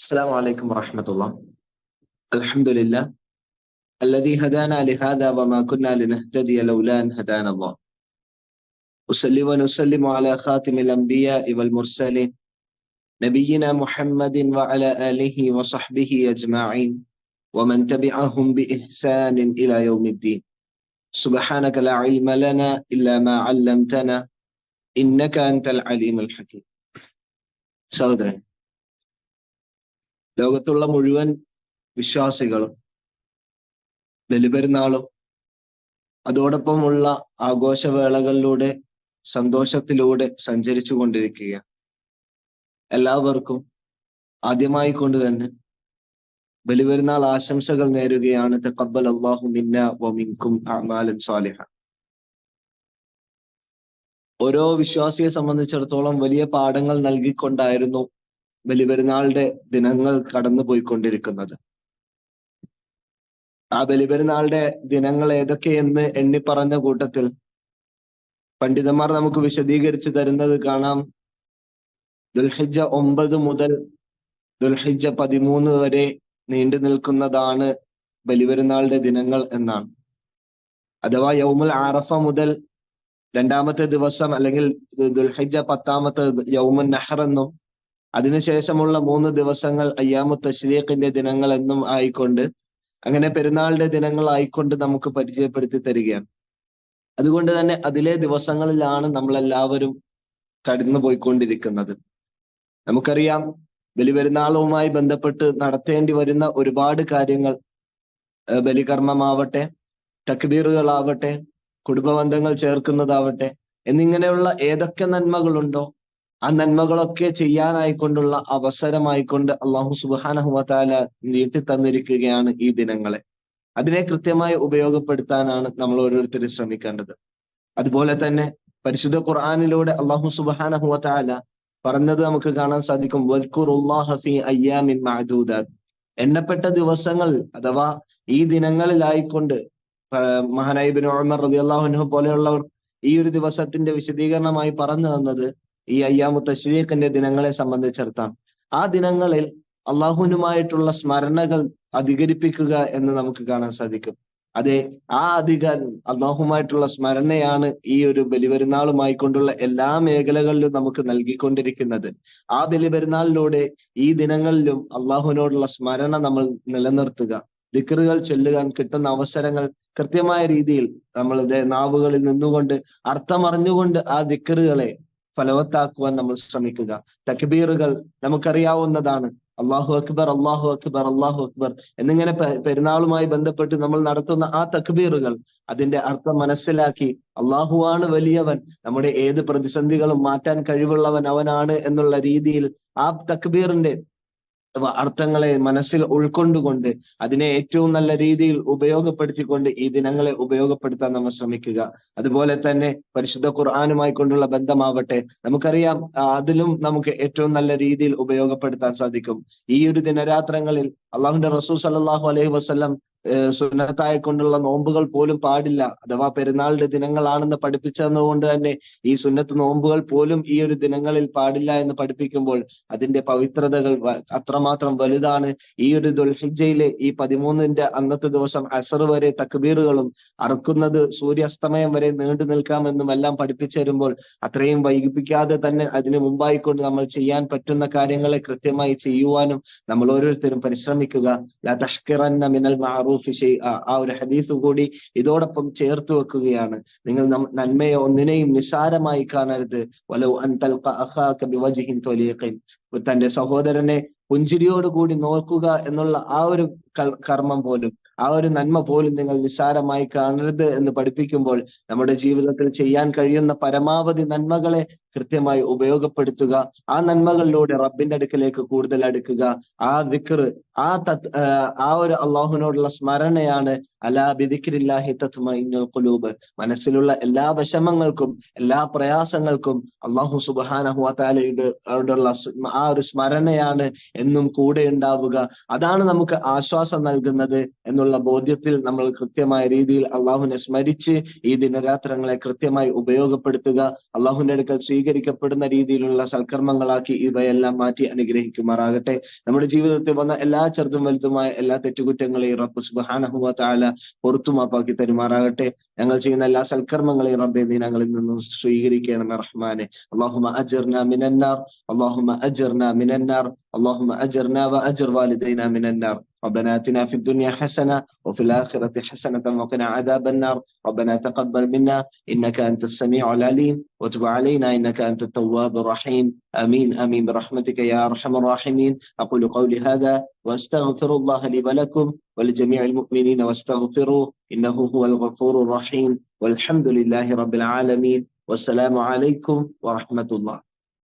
السلام عليكم ورحمة الله. الحمد لله الذي هدانا لهذا وما كنا لنهتدي لولا أن هدانا الله. أسلم ونسلم على خاتم الأنبياء والمرسلين نبينا محمد وعلى آله وصحبه أجمعين ومن تبعهم بإحسان إلى يوم الدين. سبحانك لا علم لنا إلا ما علمتنا إنك أنت العليم الحكيم. سودرين ലോകത്തുള്ള മുഴുവൻ വിശ്വാസികളും ബലിപെരുന്നാളും അതോടൊപ്പമുള്ള ആഘോഷവേളകളിലൂടെ സന്തോഷത്തിലൂടെ സഞ്ചരിച്ചു കൊണ്ടിരിക്കുക എല്ലാവർക്കും ആദ്യമായി കൊണ്ട് തന്നെ ബലിപെരുന്നാൾ ആശംസകൾ നേരുകയാണ്. തെക്കബൽ അള്ളാഹു മിന്ന വമിൻകും അമാലൻ സ്വാലിഹ ഓരോ വിശ്വാസിയെ സംബന്ധിച്ചിടത്തോളം വലിയ പാഠങ്ങൾ നൽകിക്കൊണ്ടായിരുന്നു ബലിപെരുന്നാളുടെ ദിനങ്ങൾ കടന്നു പോയിക്കൊണ്ടിരിക്കുന്നത് ആ ബലിപെരുന്നാളുടെ ദിനങ്ങൾ ഏതൊക്കെയെന്ന് എണ്ണി പറഞ്ഞ കൂട്ടത്തിൽ പണ്ഡിതന്മാർ നമുക്ക് വിശദീകരിച്ചു തരുന്നത് കാണാം. ദുൽഹിജ ഒമ്പത് മുതൽ ദുൽഹിജ പതിമൂന്ന് വരെ നീണ്ടു നിൽക്കുന്നതാണ് ബലിപെരുന്നാളുടെ ദിനങ്ങൾ എന്നാണ്. അഥവാ യൗമുൽ ആറഫ മുതൽ രണ്ടാമത്തെ ദിവസം അല്ലെങ്കിൽ ദുൽഹിജ പത്താമത്തെ യൗമുൽ നഹർ എന്നും അതിനുശേഷമുള്ള മൂന്ന് ദിവസങ്ങൾ അയ്യാമു തശ്രീഖിന്റെ ദിനങ്ങൾ എന്നും ആയിക്കൊണ്ട് അങ്ങനെ പെരുന്നാളിന്റെ ദിനങ്ങൾ ആയിക്കൊണ്ട് നമുക്ക് പരിചയപ്പെടുത്തി തരികയാണ്. അതുകൊണ്ട് തന്നെ അതിലെ ദിവസങ്ങളിലാണ് നമ്മളെല്ലാവരും കടന്നു പോയിക്കൊണ്ടിരിക്കുന്നത്. നമുക്കറിയാം ബലിപെരുന്നാളുമായി ബന്ധപ്പെട്ട് നടത്തേണ്ടി വരുന്ന ഒരുപാട് കാര്യങ്ങൾ ബലികർമ്മമാവട്ടെ തക്ബീറുകളാവട്ടെ കുടുംബബന്ധങ്ങൾ ചേർക്കുന്നതാവട്ടെ എന്നിങ്ങനെയുള്ള ഏതൊക്കെ നന്മകളുണ്ടോ ആ നന്മകളൊക്കെ ചെയ്യാനായിക്കൊണ്ടുള്ള അവസരമായിക്കൊണ്ട് അള്ളാഹു സുബാനഹുമത്താല നീട്ടി തന്നിരിക്കുകയാണ് ഈ ദിനങ്ങളെ. അതിനെ കൃത്യമായി ഉപയോഗപ്പെടുത്താനാണ് നമ്മൾ ഓരോരുത്തരും ശ്രമിക്കേണ്ടത്. അതുപോലെ തന്നെ പരിശുദ്ധ ഖുർആാനിലൂടെ അള്ളാഹു സുബാനഹുവത്താല പറഞ്ഞത് നമുക്ക് കാണാൻ സാധിക്കും അയ്യാമിൻ മഅദൂദാത്ത് എണ്ണപ്പെട്ട ദിവസങ്ങൾ അഥവാ ഈ ദിനങ്ങളിലായിക്കൊണ്ട് മഹാനായിബിൻ ഉമർ റബി അള്ളാഹുനു പോലെയുള്ളവർ ഈ ഒരു ദിവസത്തിന്റെ വിശദീകരണമായി പറഞ്ഞു തന്നത് ഈ അയ്യാമു തശ്വീഖിന്റെ ദിനങ്ങളെ സംബന്ധിച്ചിടത്താണ് ആ ദിനങ്ങളിൽ അള്ളാഹുനുമായിട്ടുള്ള സ്മരണകൾ അധികരിപ്പിക്കുക എന്ന് നമുക്ക് കാണാൻ സാധിക്കും. അതെ ആ അധികാരം അള്ളാഹുമായിട്ടുള്ള സ്മരണയാണ് ഈ ഒരു ബലിപെരുന്നാളുമായി കൊണ്ടുള്ള എല്ലാ മേഖലകളിലും നമുക്ക് നൽകിക്കൊണ്ടിരിക്കുന്നത്. ആ ബലിപെരുന്നാളിലൂടെ ഈ ദിനങ്ങളിലും അള്ളാഹുവിനോടുള്ള സ്മരണ നമ്മൾ നിലനിർത്തുക. ദിക്കറുകൾ ചൊല്ലുവാൻ കിട്ടുന്ന അവസരങ്ങൾ കൃത്യമായ രീതിയിൽ നമ്മളുടെ നാവുകളിൽ നിന്നുകൊണ്ട് അർത്ഥമറിഞ്ഞുകൊണ്ട് ആ ദിക്കറുകളെ ഫലവത്താക്കുവാൻ നമ്മൾ ശ്രമിക്കുക. തക്ബീറുകൾ നമുക്കറിയാവുന്നതാണ്. അള്ളാഹു അക്ബർ അള്ളാഹു അക്ബർ അള്ളാഹു അക്ബർ എന്നിങ്ങനെ പെരുന്നാളുമായി ബന്ധപ്പെട്ട് നമ്മൾ നടത്തുന്ന ആ തക്ബീറുകൾ അതിന്റെ അർത്ഥം മനസ്സിലാക്കി അള്ളാഹുവാണ് വലിയവൻ. നമ്മുടെ ഏത് പ്രതിസന്ധികളും മാറ്റാൻ കഴിവുള്ളവൻ അവനാണ് എന്നുള്ള രീതിയിൽ ആ തക്ബീറിന്റെ അർത്ഥങ്ങളെ മനസ്സിൽ ഉൾക്കൊണ്ടുകൊണ്ട് അതിനെ ഏറ്റവും നല്ല രീതിയിൽ ഉപയോഗപ്പെടുത്തിക്കൊണ്ട് ഈ ദിനങ്ങളെ ഉപയോഗപ്പെടുത്താൻ നമ്മൾ ശ്രമിക്കുക. അതുപോലെ തന്നെ പരിശുദ്ധ ഖുർആാനുമായി കൊണ്ടുള്ള ബന്ധമാവട്ടെ നമുക്കറിയാം അതിലും നമുക്ക് ഏറ്റവും നല്ല രീതിയിൽ ഉപയോഗപ്പെടുത്താൻ സാധിക്കും. ഈ ഒരു ദിനരാത്രങ്ങളിൽ അള്ളാഹുന്റെ റസൂൽ സല്ലാഹു അലൈഹി വസ്ലം സുന്നത്തായി കൊണ്ടുള്ള നോമ്പുകൾ പോലും പാടില്ല. അഥവാ പെരുന്നാളിന്റെ ദിനങ്ങളാണെന്ന് പഠിപ്പിച്ചതുകൊണ്ട് തന്നെ ഈ സുന്നത്ത് നോമ്പുകൾ പോലും ഈ ഒരു ദിനങ്ങളിൽ പാടില്ല എന്ന് പഠിപ്പിക്കുമ്പോൾ അതിന്റെ പവിത്രതകൾ അത്രമാത്രം വലുതാണ്. ഈ ഒരു ദുൽഹിജയിലെ ഈ പതിമൂന്നിന്റെ അന്നത്തെ ദിവസം അസർ വരെ തക്ബീറുകളും അറുക്കുന്നത് സൂര്യാസ്തമയം വരെ നീണ്ടു നിൽക്കാമെന്നും എല്ലാം പഠിപ്പിച്ചു തരുമ്പോൾ അത്രയും വൈകിപ്പിക്കാതെ തന്നെ അതിന് മുമ്പായിക്കൊണ്ട് നമ്മൾ ചെയ്യാൻ പറ്റുന്ന കാര്യങ്ങളെ കൃത്യമായി ചെയ്യുവാനും നമ്മൾ ഓരോരുത്തരും പരിശ്രമിക്കുക. മിനൽ മാറൂഫി ആ ഒരു ഹദീസ് കൂടി ഇതോടൊപ്പം ചേർത്ത് വെക്കുകയാണ്. നിങ്ങൾ നന്മയെ ഒന്നിനെയും നിസ്സാരമായി കാണരുത്. വലോ അൻ തന്റെ സഹോദരനെ പുഞ്ചിരിയോടുകൂടി നോക്കുക എന്നുള്ള ആ ഒരു കർമ്മം പോലും. ആ ഒരു നന്മ പോലും നിങ്ങൾ നിസ്സാരമായി കാണരുത് എന്ന് പഠിപ്പിക്കുമ്പോൾ നമ്മുടെ ജീവിതത്തിൽ ചെയ്യാൻ കഴിയുന്ന പരമാവധി നന്മകളെ കൃത്യമായി ഉപയോഗപ്പെടുത്തുക. ആ നന്മകളിലൂടെ റബ്ബിന്റെ അടുക്കലേക്ക് കൂടുതൽ അടുക്കുക. ആ ദിക്കറ് ആ തത് ആ ഒരു അള്ളാഹുവിനോടുള്ള സ്മരണയാണ് അലാ ബിദിക്രില്ലാഹി തത്മഇന്നുൽ ഖുലൂബ്. മനസ്സിലുള്ള എല്ലാ വിഷമങ്ങൾക്കും എല്ലാ പ്രയാസങ്ങൾക്കും അള്ളാഹു വതആലയുടെ ആ ഒരു സ്മരണയാണ് എന്നും കൂടെ ഉണ്ടാവുക. അതാണ് നമുക്ക് ആശ്വാസം ആശ്വാസം നൽകുന്നത് എന്നുള്ള ബോധ്യത്തിൽ നമ്മൾ കൃത്യമായ രീതിയിൽ അള്ളാഹുവിനെ സ്മരിച്ച് ഈ ദിനരാത്രങ്ങളെ കൃത്യമായി ഉപയോഗപ്പെടുത്തുക അള്ളാഹുവിന്റെ അടുക്കൽ സ്വീകരിക്കപ്പെടുന്ന രീതിയിലുള്ള സൽക്കർമ്മങ്ങളാക്കി ഇവയെല്ലാം മാറ്റി അനുഗ്രഹിക്കുമാറാകട്ടെ. നമ്മുടെ ജീവിതത്തിൽ വന്ന എല്ലാ ചെറുതും വലുതുമായ എല്ലാ തെറ്റുകുറ്റങ്ങളെയും റബ്ബ് സുബാനഹുവ താല തരുമാറാകട്ടെ. ഞങ്ങൾ ചെയ്യുന്ന എല്ലാ സൽക്കർമ്മങ്ങളെയും റബ്ബെ ദിനങ്ങളിൽ ഞങ്ങളിൽ നിന്നും സ്വീകരിക്കണം റഹ്മാനെ. അള്ളാഹുമ അജർന മിനന്നാർ അള്ളാഹുമ അജർന മിനന്നാർ അള്ളാഹുമ അജർന വ അജർ വാലിദൈന മിനന്നാർ ربنا آتنا في الدنيا حسنة وفي الآخرة حسنة وقنا عذاب النار. ربنا تقبل منا إنك أنت السميع العليم. وتب علينا إنك أنت التواب الرحيم. آمين آمين برحمتك يا أرحم الراحمين. أقول قولي هذا وأستغفر الله لي ولكم ولجميع المؤمنين واستغفروه إنه هو الغفور الرحيم. والحمد لله رب العالمين. والسلام عليكم ورحمة الله.